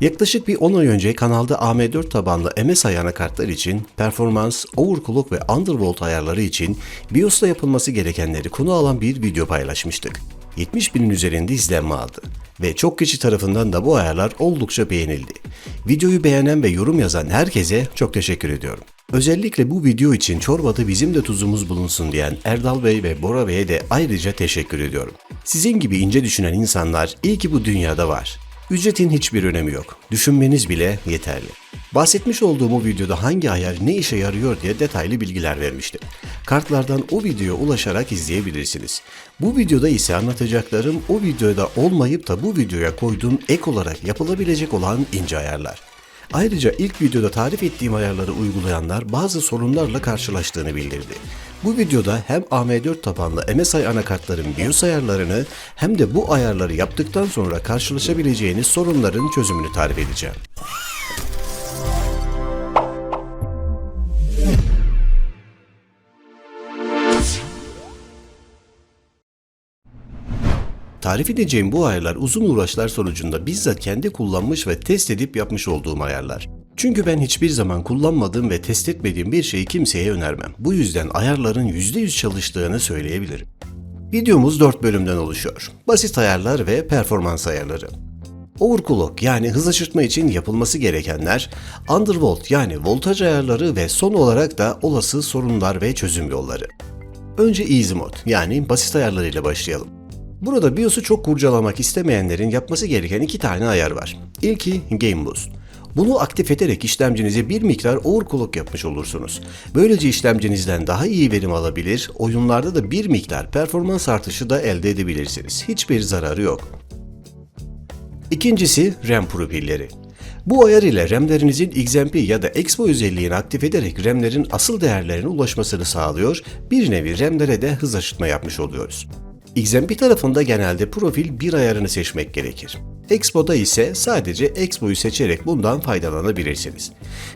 Yaklaşık bir 10 ay önce kanalda AM4 tabanlı MSI anakartlar için performans, overclock ve undervolt ayarları için BIOS'ta yapılması gerekenleri konu alan bir video paylaşmıştık. 70 binin üzerinde izlenme aldı ve çok kişi tarafından da bu ayarlar oldukça beğenildi. Videoyu beğenen ve yorum yazan herkese çok teşekkür ediyorum. Özellikle bu video için çorbada bizim de tuzumuz bulunsun diyen Erdal Bey ve Bora Bey'e de ayrıca teşekkür ediyorum. Sizin gibi ince düşünen insanlar iyi ki bu dünyada var. Ücretin hiçbir önemi yok. Düşünmeniz bile yeterli. Bahsetmiş olduğum o videoda hangi ayar ne işe yarıyor diye detaylı bilgiler vermiştim. Kartlardan o videoya ulaşarak izleyebilirsiniz. Bu videoda ise anlatacaklarım o videoda olmayıp da bu videoya koyduğum ek olarak yapılabilecek olan ince ayarlar. Ayrıca ilk videoda tarif ettiğim ayarları uygulayanlar bazı sorunlarla karşılaştığını bildirdi. Bu videoda hem AM4 tabanlı MSI anakartların BIOS ayarlarını hem de bu ayarları yaptıktan sonra karşılaşabileceğiniz sorunların çözümünü tarif edeceğim. Tarif edeceğim bu ayarlar uzun uğraşlar sonucunda bizzat kendi kullanmış ve test edip yapmış olduğum ayarlar. Çünkü ben hiçbir zaman kullanmadığım ve test etmediğim bir şeyi kimseye önermem. Bu yüzden ayarların %100 çalıştığını söyleyebilirim. Videomuz 4 bölümden oluşuyor. Basit ayarlar ve performans ayarları. Overclock yani hız aşırtma için yapılması gerekenler, undervolt yani voltaj ayarları ve son olarak da olası sorunlar ve çözüm yolları. Önce Easy Mode yani basit ayarlarıyla başlayalım. Burada BIOS'u çok kurcalamak istemeyenlerin yapması gereken iki tane ayar var. İlki Game Boost. Bunu aktif ederek işlemcinize bir miktar overclock yapmış olursunuz. Böylece işlemcinizden daha iyi verim alabilir, oyunlarda da bir miktar performans artışı da elde edebilirsiniz. Hiçbir zararı yok. İkincisi RAM profilleri. Bu ayar ile RAM'lerinizin XMP ya da Expo özelliğini aktif ederek RAM'lerin asıl değerlerine ulaşmasını sağlıyor, bir nevi RAM'lere de hız aşırtma yapmış oluyoruz. XMP tarafında genelde profil bir ayarını seçmek gerekir. Expo'da ise sadece Expo'yu seçerek bundan faydalanabilirsiniz.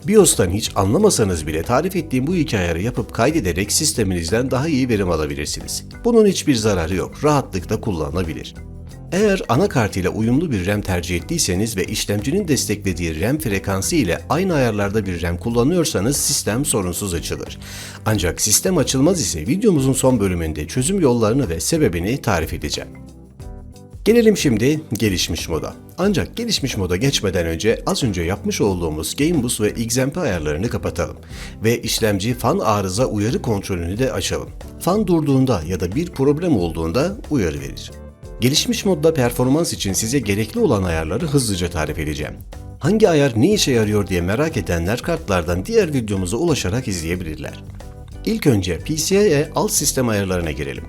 BIOS'tan hiç anlamasanız bile tarif ettiğim bu iki ayarı yapıp kaydederek sisteminizden daha iyi verim alabilirsiniz. Bunun hiçbir zararı yok, rahatlıkla kullanılabilir. Eğer anakart ile uyumlu bir RAM tercih ettiyseniz ve işlemcinin desteklediği RAM frekansı ile aynı ayarlarda bir RAM kullanıyorsanız sistem sorunsuz açılır. Ancak sistem açılmaz ise videomuzun son bölümünde çözüm yollarını ve sebebini tarif edeceğim. Gelelim şimdi gelişmiş moda. Ancak gelişmiş moda geçmeden önce az önce yapmış olduğumuz GameBoost ve XMP ayarlarını kapatalım ve işlemci fan arıza uyarı kontrolünü de açalım. Fan durduğunda ya da bir problem olduğunda uyarı verir. Gelişmiş modda performans için size gerekli olan ayarları hızlıca tarif edeceğim. Hangi ayar ne işe yarıyor diye merak edenler kartlardan diğer videomuza ulaşarak izleyebilirler. İlk önce PCIe alt sistem ayarlarına girelim.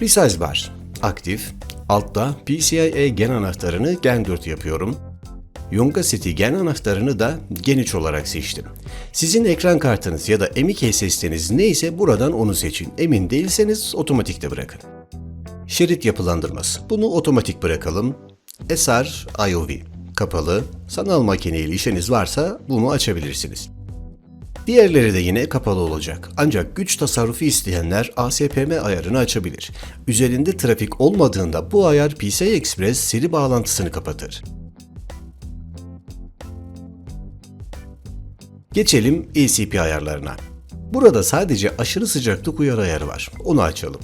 Resize Bar aktif, altta PCIe gen anahtarını Gen 4 yapıyorum. Yonga seti gen anahtarını da Gen 3 olarak seçtim. Sizin ekran kartınız ya da M.2 SSD'niz neyse buradan onu seçin. Emin değilseniz otomatikte bırakın. Şerit yapılandırması. Bunu otomatik bırakalım. SR IOV kapalı. Sanal makineyle işiniz varsa bunu açabilirsiniz. Diğerleri de yine kapalı olacak. Ancak güç tasarrufu isteyenler ASPM ayarını açabilir. Üzerinde trafik olmadığında bu ayar PCI Express seri bağlantısını kapatır. Geçelim ECP ayarlarına. Burada sadece aşırı sıcaklık uyarı ayarı var. Onu açalım.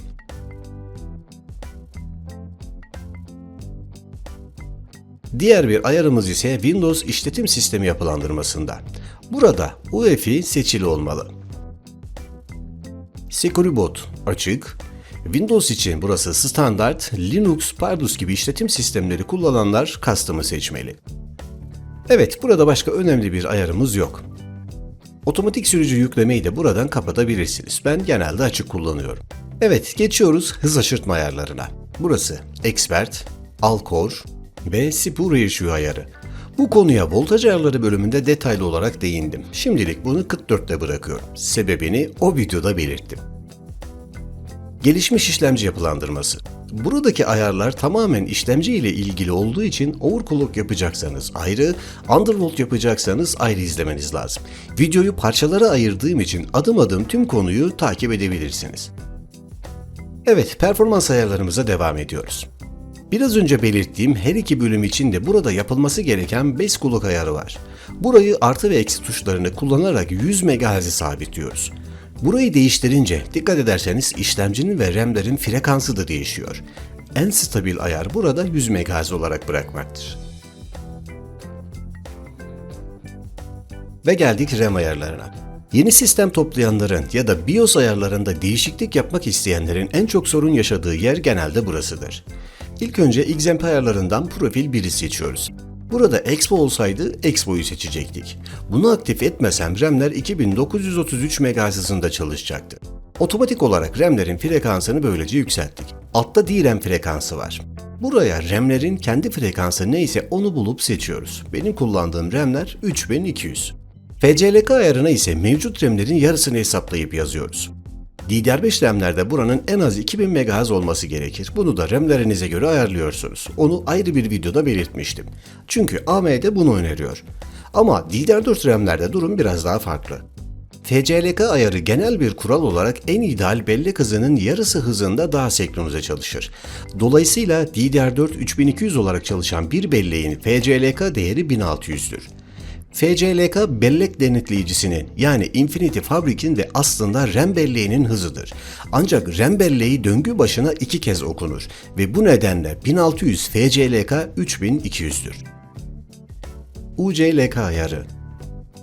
Diğer bir ayarımız ise Windows işletim sistemi yapılandırmasında. Burada UEFI seçili olmalı. Securibot açık. Windows için burası standart, Linux, Pardus gibi işletim sistemleri kullananlar custom'ı seçmeli. Evet, burada başka önemli bir ayarımız yok. Otomatik sürücü yüklemeyi de buradan kapatabilirsiniz. Ben genelde açık kullanıyorum. Evet, geçiyoruz hız aşırtma ayarlarına. Burası Expert, Alcor, ve CPU Ratio ayarı. Bu konuya voltaj ayarları bölümünde detaylı olarak değindim. Şimdilik bunu 44'te bırakıyorum. Sebebini o videoda belirttim. Gelişmiş işlemci yapılandırması. Buradaki ayarlar tamamen işlemci ile ilgili olduğu için overclock yapacaksanız ayrı, undervolt yapacaksanız ayrı izlemeniz lazım. Videoyu parçalara ayırdığım için adım adım tüm konuyu takip edebilirsiniz. Evet, performans ayarlarımıza devam ediyoruz. Biraz önce belirttiğim her iki bölüm için de burada yapılması gereken 5 kulak ayarı var. Burayı artı ve eksi tuşlarını kullanarak 100 MHz'i sabitliyoruz. Burayı değiştirince dikkat ederseniz işlemcinin ve RAM'lerin frekansı da değişiyor. En stabil ayar burada 100 MHz olarak bırakmaktır. Ve geldik RAM ayarlarına. Yeni sistem toplayanların ya da BIOS ayarlarında değişiklik yapmak isteyenlerin en çok sorun yaşadığı yer genelde burasıdır. İlk önce XMP ayarlarından profil 1'i seçiyoruz. Burada Expo olsaydı Expo'yu seçecektik. Bunu aktif etmesem RAM'ler 2933 MHz hızında çalışacaktı. Otomatik olarak RAM'lerin frekansını böylece yükselttik. Altta DRAM frekansı var. Buraya RAM'lerin kendi frekansı neyse onu bulup seçiyoruz. Benim kullandığım RAM'ler 3200. FCLK ayarına ise mevcut RAM'lerin yarısını hesaplayıp yazıyoruz. DDR5 RAM'lerde buranın en az 2000 MHz olması gerekir. Bunu da RAM'lerinize göre ayarlıyorsunuz. Onu ayrı bir videoda belirtmiştim. Çünkü AMD bunu öneriyor. Ama DDR4 RAM'lerde durum biraz daha farklı. FCLK ayarı genel bir kural olarak en ideal bellek hızının yarısı hızında daha senkronize çalışır. Dolayısıyla DDR4 3200 olarak çalışan bir belleğin FCLK değeri 1600'dür. FCLK bellek denetleyicisinin yani Infinity Fabric'in de aslında RAM belleğinin hızıdır. Ancak RAM belleği döngü başına iki kez okunur ve bu nedenle 1600 FCLK 3200'dür. UCLK ayarı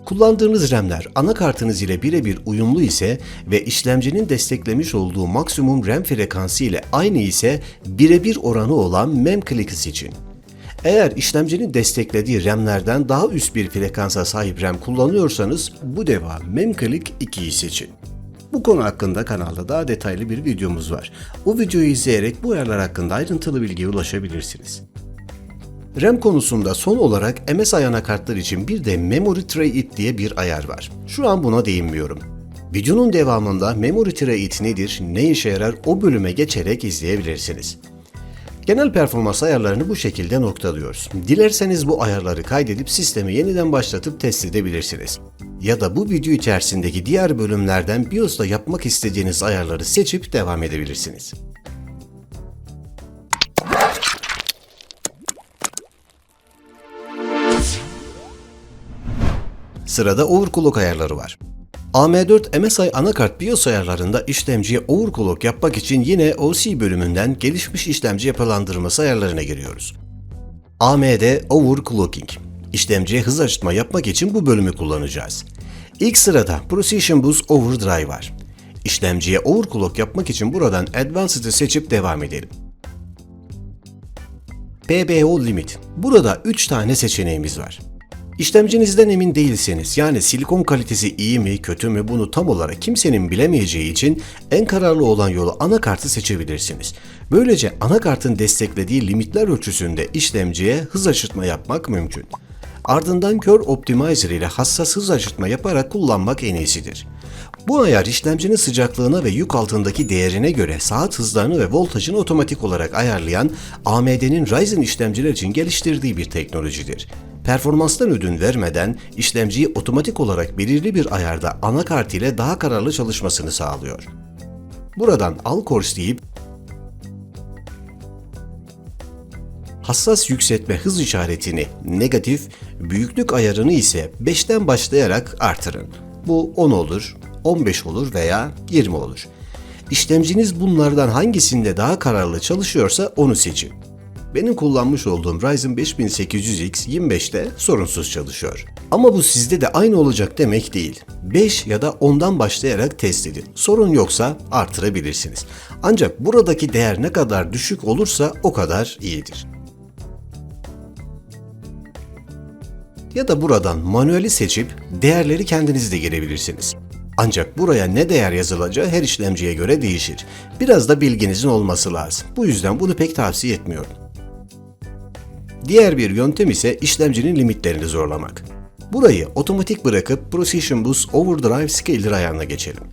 Kullandığınız RAM'ler anakartınız ile birebir uyumlu ise ve işlemcinin desteklemiş olduğu maksimum RAM frekansı ile aynı ise birebir oranı olan memclick'i seçin. Eğer işlemcinin desteklediği RAM'lerden daha üst bir frekansa sahip RAM kullanıyorsanız bu defa memclick 2'yi seçin. Bu konu hakkında kanalda daha detaylı bir videomuz var. O videoyu izleyerek bu ayarlar hakkında ayrıntılı bilgiye ulaşabilirsiniz. RAM konusunda son olarak MSI anakartlar için bir de Memory Tray It diye bir ayar var. Şu an buna değinmiyorum. Videonun devamında Memory Tray It nedir, ne işe yarar o bölüme geçerek izleyebilirsiniz. Genel performans ayarlarını bu şekilde noktalıyoruz. Dilerseniz bu ayarları kaydedip sistemi yeniden başlatıp test edebilirsiniz. Ya da bu video içerisindeki diğer bölümlerden BIOS'ta yapmak istediğiniz ayarları seçip devam edebilirsiniz. Sırada overclock ayarları var. AM4 MSI anakart BIOS ayarlarında işlemciye overclock yapmak için yine OC bölümünden gelişmiş işlemci yapılandırması ayarlarına giriyoruz. AMD Overclocking. İşlemciye hız açtırma yapmak için bu bölümü kullanacağız. İlk sırada Precision Boost Overdrive var. İşlemciye overclock yapmak için buradan Advanced'ı seçip devam edelim. PBO Limit. Burada 3 tane seçeneğimiz var. İşlemcinizden emin değilseniz yani silikon kalitesi iyi mi kötü mü bunu tam olarak kimsenin bilemeyeceği için en kararlı olan yolu anakartı seçebilirsiniz. Böylece anakartın desteklediği limitler ölçüsünde işlemciye hız aşırtma yapmak mümkün. Ardından Kör Optimizer ile hassas hız aşırtma yaparak kullanmak en iyisidir. Bu ayar işlemcinin sıcaklığına ve yük altındaki değerine göre saat hızlarını ve voltajını otomatik olarak ayarlayan AMD'nin Ryzen işlemciler için geliştirdiği bir teknolojidir. Performanstan ödün vermeden işlemciyi otomatik olarak belirli bir ayarda anakart ile daha kararlı çalışmasını sağlıyor. Buradan Al Course deyip hassas yükseltme hız işaretini negatif, büyüklük ayarını ise 5'ten başlayarak artırın. Bu 10 olur, 15 olur veya 20 olur. İşlemciniz bunlardan hangisinde daha kararlı çalışıyorsa onu seçin. Benim kullanmış olduğum Ryzen 5800X 25'te sorunsuz çalışıyor. Ama bu sizde de aynı olacak demek değil. 5 ya da 10'dan başlayarak test edin. Sorun yoksa artırabilirsiniz. Ancak buradaki değer ne kadar düşük olursa o kadar iyidir. Ya da buradan manueli seçip değerleri kendiniz de girebilirsiniz. Ancak buraya ne değer yazılacağı her işlemciye göre değişir. Biraz da bilginizin olması lazım. Bu yüzden bunu pek tavsiye etmiyorum. Diğer bir yöntem ise işlemcinin limitlerini zorlamak. Burayı otomatik bırakıp Precision Boost Overdrive Scaler ayarına geçelim.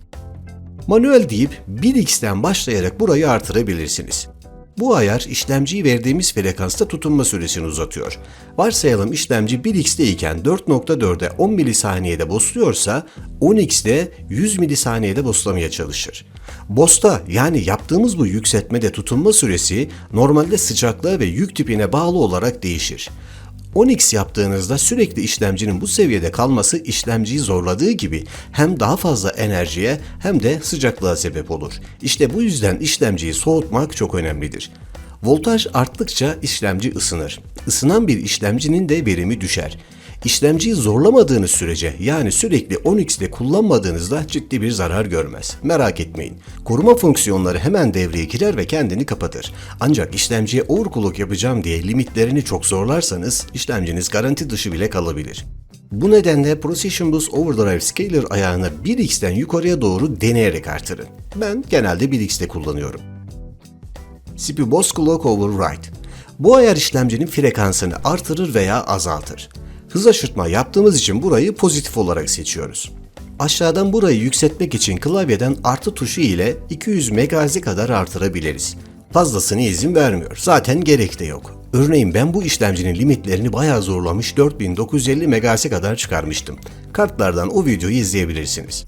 Manuel deyip 1x'ten başlayarak burayı artırabilirsiniz. Bu ayar işlemciyi verdiğimiz frekansta tutunma süresini uzatıyor. Varsayalım işlemci 1x'te iken 4.4'e 10 milisaniyede bosluyorsa 10x'de 100 milisaniyede boslamaya çalışır. BOS'ta yani yaptığımız bu yükseltmede tutunma süresi normalde sıcaklığa ve yük tipine bağlı olarak değişir. 10x yaptığınızda sürekli işlemcinin bu seviyede kalması işlemciyi zorladığı gibi hem daha fazla enerjiye hem de sıcaklığa sebep olur. İşte bu yüzden işlemciyi soğutmak çok önemlidir. Voltaj arttıkça işlemci ısınır. Isınan bir işlemcinin de verimi düşer. İşlemciyi zorlamadığınız sürece yani sürekli 10x'de kullanmadığınızda ciddi bir zarar görmez. Merak etmeyin. Koruma fonksiyonları hemen devreye girer ve kendini kapatır. Ancak işlemciye overclock yapacağım diye limitlerini çok zorlarsanız işlemciniz garanti dışı bile kalabilir. Bu nedenle Precision Boost Overdrive Scaler ayağını 1x'ten yukarıya doğru deneyerek artırın. Ben genelde 1x'te kullanıyorum. Boss Clock Override. Bu ayar işlemcinin frekansını artırır veya azaltır. Hız aşırtma yaptığımız için burayı pozitif olarak seçiyoruz. Aşağıdan burayı yükseltmek için klavyeden artı tuşu ile 200 MHz'e kadar artırabiliriz. Fazlasını izin vermiyor. Zaten gerek de yok. Örneğin ben bu işlemcinin limitlerini bayağı zorlamış 4950 MHz'e kadar çıkarmıştım. Kartlardan o videoyu izleyebilirsiniz.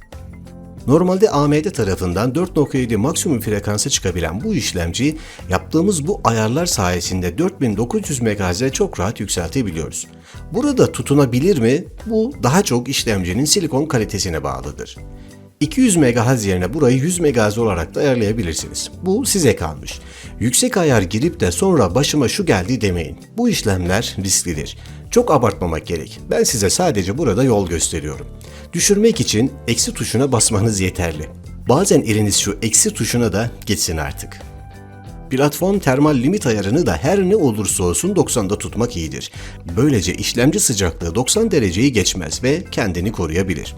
Normalde AMD tarafından 4.7 maksimum frekansa çıkabilen bu işlemci yaptığımız bu ayarlar sayesinde 4900 MHz'e çok rahat yükseltebiliyoruz. Burada tutunabilir mi? Bu daha çok işlemcinin silikon kalitesine bağlıdır. 200 MHz yerine burayı 100 MHz olarak da ayarlayabilirsiniz. Bu size kalmış. Yüksek ayar girip de sonra başıma şu geldi demeyin. Bu işlemler risklidir. Çok abartmamak gerek. Ben size sadece burada yol gösteriyorum. Düşürmek için eksi tuşuna basmanız yeterli. Bazen eliniz şu eksi tuşuna da geçsin artık. Platform termal limit ayarını da her ne olursa olsun 90'da tutmak iyidir. Böylece işlemci sıcaklığı 90 dereceyi geçmez ve kendini koruyabilir.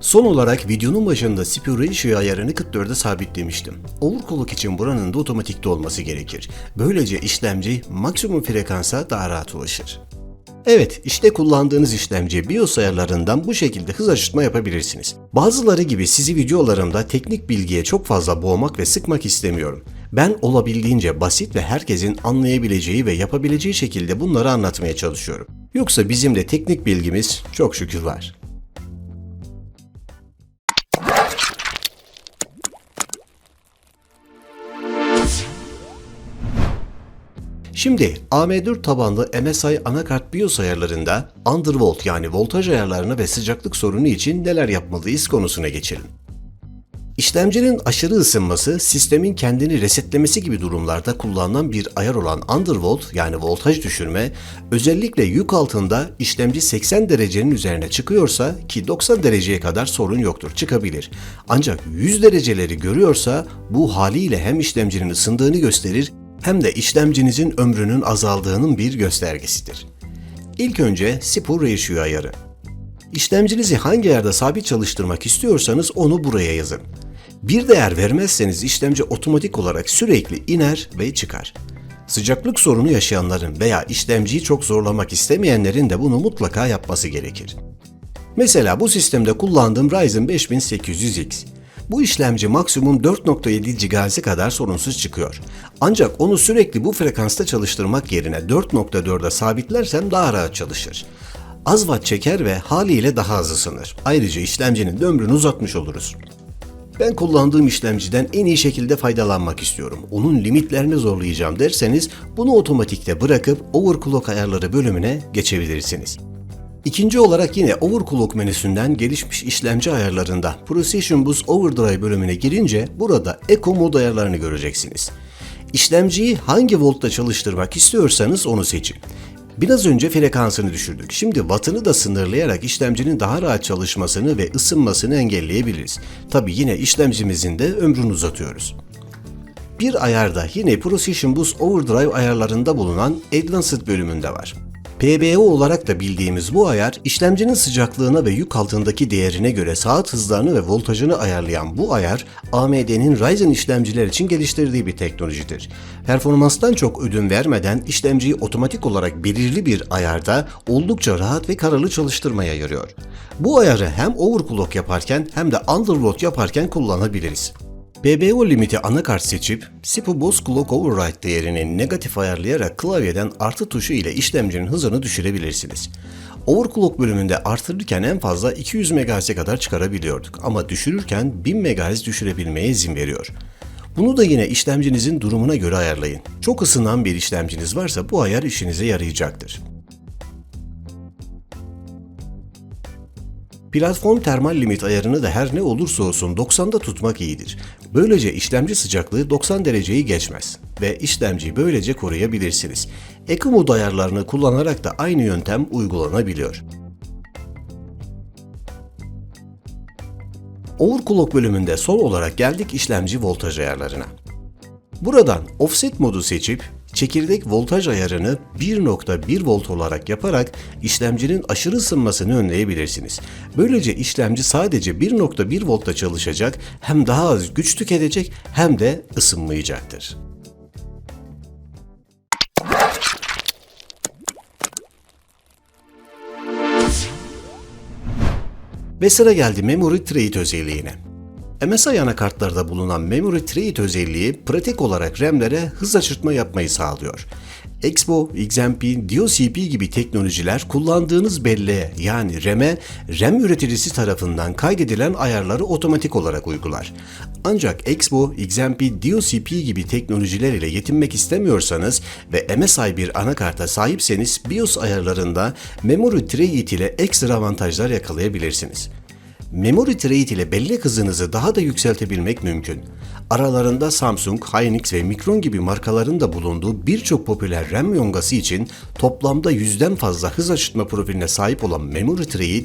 Son olarak videonun başında CPU ratio ayarını 44'e sabitlemiştim. Overclock için buranın da otomatikte olması gerekir. Böylece işlemci maksimum frekansa daha rahat ulaşır. Evet, işte kullandığınız işlemci BIOS ayarlarından bu şekilde hız aşırtma yapabilirsiniz. Bazıları gibi sizi videolarımda teknik bilgiye çok fazla boğmak ve sıkmak istemiyorum. Ben olabildiğince basit ve herkesin anlayabileceği ve yapabileceği şekilde bunları anlatmaya çalışıyorum. Yoksa bizim de teknik bilgimiz çok şükür var. Şimdi AM4 tabanlı MSI anakart BIOS ayarlarında undervolt yani voltaj ayarlarını ve sıcaklık sorunu için neler yapmalıyız konusuna geçelim. İşlemcinin aşırı ısınması, sistemin kendini resetlemesi gibi durumlarda kullanılan bir ayar olan undervolt yani voltaj düşürme, özellikle yük altında işlemci 80 derecenin üzerine çıkıyorsa ki 90 dereceye kadar sorun yoktur, çıkabilir. Ancak 100 dereceleri görüyorsa bu haliyle hem işlemcinin ısındığını gösterir hem de işlemcinizin ömrünün azaldığının bir göstergesidir. İlk önce CPU ratio ayarı. İşlemcinizi hangi yerde sabit çalıştırmak istiyorsanız onu buraya yazın. Bir değer vermezseniz işlemci otomatik olarak sürekli iner ve çıkar. Sıcaklık sorunu yaşayanların veya işlemciyi çok zorlamak istemeyenlerin de bunu mutlaka yapması gerekir. Mesela bu sistemde kullandığım Ryzen 5800X. Bu işlemci maksimum 4.7 GHz'e kadar sorunsuz çıkıyor. Ancak onu sürekli bu frekansta çalıştırmak yerine 4.4'e sabitlersem daha rahat çalışır. Az watt çeker ve haliyle daha az ısınır. Ayrıca işlemcinin ömrünü uzatmış oluruz. Ben kullandığım işlemciden en iyi şekilde faydalanmak istiyorum. Onun limitlerini zorlayacağım derseniz bunu otomatikte bırakıp overclock ayarları bölümüne geçebilirsiniz. İkinci olarak yine overclock menüsünden gelişmiş işlemci ayarlarında Precision Boost Overdrive bölümüne girince burada Eco mod ayarlarını göreceksiniz. İşlemciyi hangi voltta çalıştırmak istiyorsanız onu seçin. Biraz önce frekansını düşürdük. Şimdi wattını da sınırlayarak işlemcinin daha rahat çalışmasını ve ısınmasını engelleyebiliriz. Tabi yine işlemcimizin de ömrünü uzatıyoruz. Bir ayarda yine Precision Boost Overdrive ayarlarında bulunan Advanced bölümünde var. PBO olarak da bildiğimiz bu ayar, işlemcinin sıcaklığına ve yük altındaki değerine göre saat hızlarını ve voltajını ayarlayan bu ayar, AMD'nin Ryzen işlemciler için geliştirdiği bir teknolojidir. Performanstan çok ödün vermeden işlemciyi otomatik olarak belirli bir ayarda oldukça rahat ve kararlı çalıştırmaya yarıyor. Bu ayarı hem overclock yaparken hem de underload yaparken kullanabiliriz. BBO limiti anakart seçip SIPO Boss Clock Override değerini negatif ayarlayarak klavyeden artı tuşu ile işlemcinin hızını düşürebilirsiniz. Overclock bölümünde artırırken en fazla 200 MHz'e kadar çıkarabiliyorduk ama düşürürken 1000 MHz düşürebilmeye izin veriyor. Bunu da yine işlemcinizin durumuna göre ayarlayın. Çok ısınan bir işlemciniz varsa bu ayar işinize yarayacaktır. Platform termal limit ayarını da her ne olursa olsun 90'da tutmak iyidir. Böylece işlemci sıcaklığı 90 dereceyi geçmez ve işlemciyi böylece koruyabilirsiniz. Eco mod ayarlarını kullanarak da aynı yöntem uygulanabiliyor. Overclock bölümünde son olarak geldik işlemci voltaj ayarlarına. Buradan offset modu seçip çekirdek voltaj ayarını 1.1 volt olarak yaparak işlemcinin aşırı ısınmasını önleyebilirsiniz. Böylece işlemci sadece 1.1 voltta çalışacak, hem daha az güç tüketecek hem de ısınmayacaktır. Ve sıra geldi Memory Trade özelliğine. MSI anakartlarda bulunan Memory Trade özelliği pratik olarak RAM'lere hız açırtma yapmayı sağlıyor. Expo, XMP, DioCP gibi teknolojiler kullandığınız belleğe yani RAM'e RAM üreticisi tarafından kaydedilen ayarları otomatik olarak uygular. Ancak Expo, XMP, DioCP gibi teknolojiler ile yetinmek istemiyorsanız ve MSI bir anakarta sahipseniz BIOS ayarlarında Memory Trade ile ekstra avantajlar yakalayabilirsiniz. Memory Trade ile bellek hızınızı daha da yükseltebilmek mümkün. Aralarında Samsung, Hynix ve Micron gibi markaların da bulunduğu birçok popüler RAM yongası için toplamda yüzden fazla hız açıtma profiline sahip olan Memory Trade,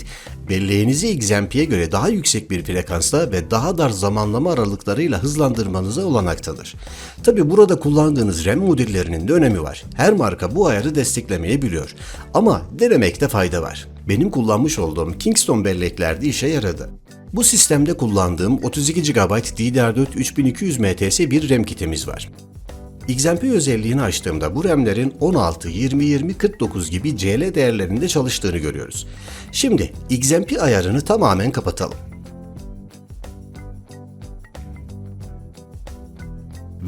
belleğinizi XMP'ye göre daha yüksek bir frekansta ve daha dar zamanlama aralıklarıyla hızlandırmanıza olanak tanır. Tabi burada kullandığınız RAM modüllerinin de önemi var. Her marka bu ayarı desteklemeyebiliyor. Ama denemekte fayda var. Benim kullanmış olduğum Kingston belleklerde işe yaradı. Bu sistemde kullandığım 32 GB DDR4 3200 MTS bir RAM kitimiz var. XMP özelliğini açtığımda bu RAM'lerin 16, 20, 20, 49 gibi CL değerlerinde çalıştığını görüyoruz. Şimdi XMP ayarını tamamen kapatalım.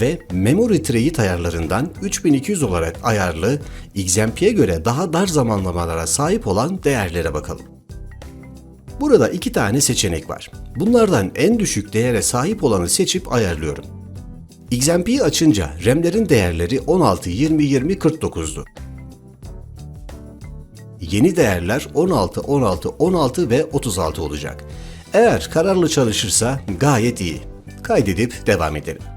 Ve Memory Trade ayarlarından 3200 olarak ayarlı, XMP'ye göre daha dar zamanlamalara sahip olan değerlere bakalım. Burada iki tane seçenek var. Bunlardan en düşük değere sahip olanı seçip ayarlıyorum. XMP'yi açınca RAM'lerin değerleri 16, 20, 20, 49'du. Yeni değerler 16, 16, 16 ve 36 olacak. Eğer kararlı çalışırsa gayet iyi. Kaydedip devam edelim.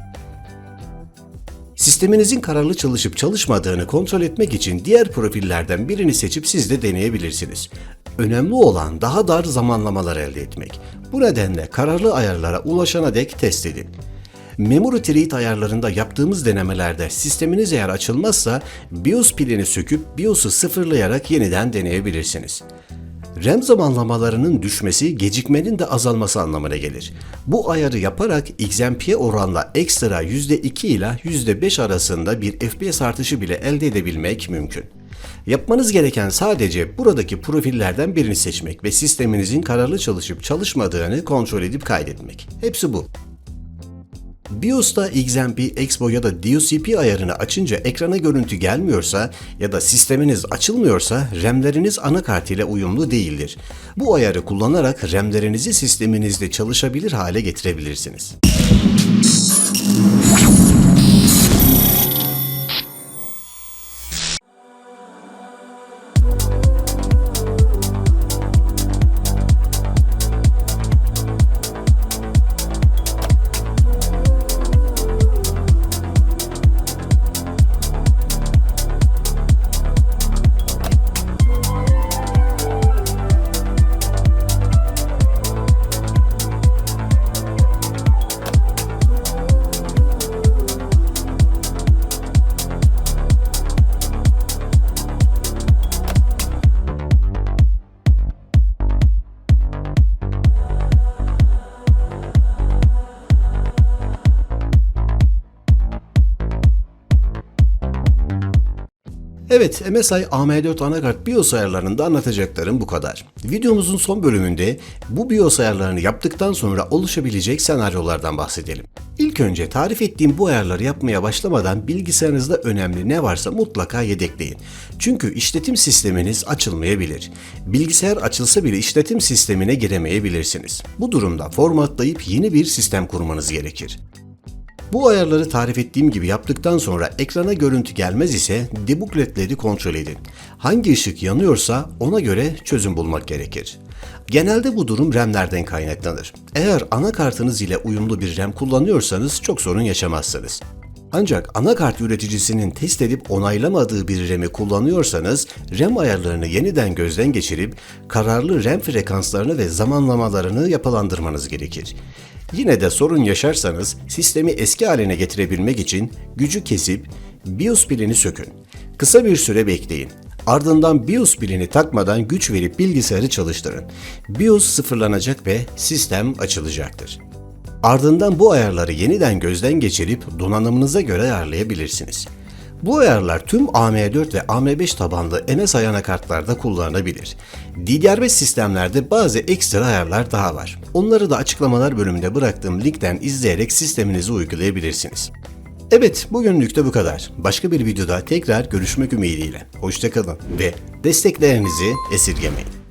Sisteminizin kararlı çalışıp çalışmadığını kontrol etmek için diğer profillerden birini seçip siz de deneyebilirsiniz. Önemli olan daha dar zamanlamalar elde etmek. Bu nedenle kararlı ayarlara ulaşana dek test edin. Memory Treat ayarlarında yaptığımız denemelerde sisteminiz eğer açılmazsa BIOS pilini söküp BIOS'u sıfırlayarak yeniden deneyebilirsiniz. RAM zamanlamalarının düşmesi gecikmenin de azalması anlamına gelir. Bu ayarı yaparak XMP'ye oranla ekstra %2 ile %5 arasında bir FPS artışı bile elde edebilmek mümkün. Yapmanız gereken sadece buradaki profillerden birini seçmek ve sisteminizin kararlı çalışıp çalışmadığını kontrol edip kaydetmek. Hepsi bu. BIOS'ta XMP, Expo ya da DOCP ayarını açınca ekrana görüntü gelmiyorsa ya da sisteminiz açılmıyorsa RAM'leriniz anakart ile uyumlu değildir. Bu ayarı kullanarak RAM'lerinizi sisteminizde çalışabilir hale getirebilirsiniz. Evet, MSI AM4 anakart BIOS ayarlarında anlatacaklarım bu kadar. Videomuzun son bölümünde bu BIOS ayarlarını yaptıktan sonra oluşabilecek senaryolardan bahsedelim. İlk önce tarif ettiğim bu ayarları yapmaya başlamadan bilgisayarınızda önemli ne varsa mutlaka yedekleyin. Çünkü işletim sisteminiz açılmayabilir. Bilgisayar açılsa bile işletim sistemine giremeyebilirsiniz. Bu durumda formatlayıp yeni bir sistem kurmanız gerekir. Bu ayarları tarif ettiğim gibi yaptıktan sonra ekrana görüntü gelmez ise debug ledleri kontrol edin. Hangi ışık yanıyorsa ona göre çözüm bulmak gerekir. Genelde bu durum RAM'lerden kaynaklanır. Eğer anakartınız ile uyumlu bir RAM kullanıyorsanız çok sorun yaşamazsınız. Ancak anakart üreticisinin test edip onaylamadığı bir RAM'i kullanıyorsanız RAM ayarlarını yeniden gözden geçirip kararlı RAM frekanslarını ve zamanlamalarını yapılandırmanız gerekir. Yine de sorun yaşarsanız sistemi eski haline getirebilmek için gücü kesip BIOS pilini sökün. Kısa bir süre bekleyin. Ardından BIOS pilini takmadan güç verip bilgisayarı çalıştırın. BIOS sıfırlanacak ve sistem açılacaktır. Ardından bu ayarları yeniden gözden geçirip donanımınıza göre ayarlayabilirsiniz. Bu ayarlar tüm AM4 ve AM5 tabanlı MSI anakartlarda kullanılabilir. DDR5 sistemlerde bazı ekstra ayarlar daha var. Onları da açıklamalar bölümünde bıraktığım linkten izleyerek sisteminizi uygulayabilirsiniz. Evet, bugünlük de bu kadar. Başka bir videoda tekrar görüşmek ümidiyle. Hoşçakalın ve desteklerinizi esirgemeyin.